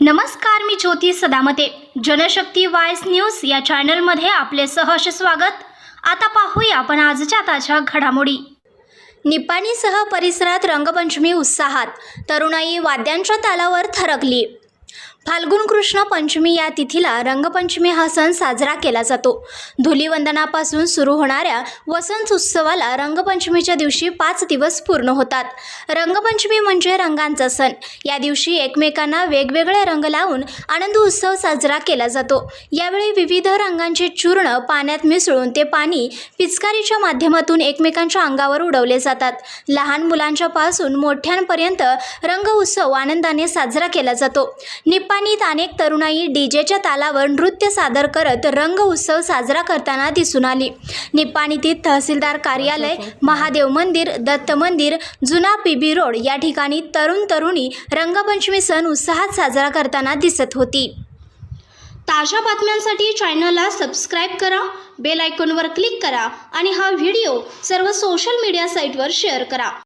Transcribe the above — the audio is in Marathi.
नमस्कार मी ज्योती सदामते. जनशक्ती वायस न्यूज या चॅनलमध्ये आपले सहर्ष स्वागत. आता पाहूया आपण आजच्या ताज्या घडामोडी. निपाणीसह परिसरात रंगपंचमी उत्साहात. तरुणाई वाद्यांच्या तालावर थरकली. फाल्गुन कृष्ण पंचमी या तिथीला रंगपंचमी हा सण साजरा केला जातो. धुलीवंदनापासून सुरू होणाऱ्या वसंत उत्सवाला रंगपंचमीच्या दिवशी पाच दिवस पूर्ण होतात. रंगपंचमी म्हणजे रंगांचा सण. या दिवशी एकमेकांना वेगवेगळे रंग लावून आनंद उत्सव साजरा केला जातो. यावेळी विविध रंगांचे चूर्ण पाण्यात मिसळून ते पाणी पिचकारीच्या माध्यमातून एकमेकांच्या अंगावर उडवले जातात. लहान मुलांच्या पासून मोठ्यांपर्यंत रंग उत्सव आनंदाने साजरा केला जातो. निप्पाणीत अनेक तरुणाई डीजेच्या तालावर नृत्य सादर करत रंग उत्सव साजरा करताना दिसून आली. निप्पाणीतील तहसीलदार कार्यालय महादेव मंदिर दत्त मंदिर जुना पीबी रोड या ठिकाणी तरुण तरुणी रंगपंचमी सण उत्साहात साजरा करताना दिसत होती. ताज्या बातम्यांसाठी चॅनलला सबस्क्राईब करा बेल आयकॉनवर क्लिक करा आणि हा व्हिडिओ सर्व सोशल मीडिया साईटवर शेअर करा.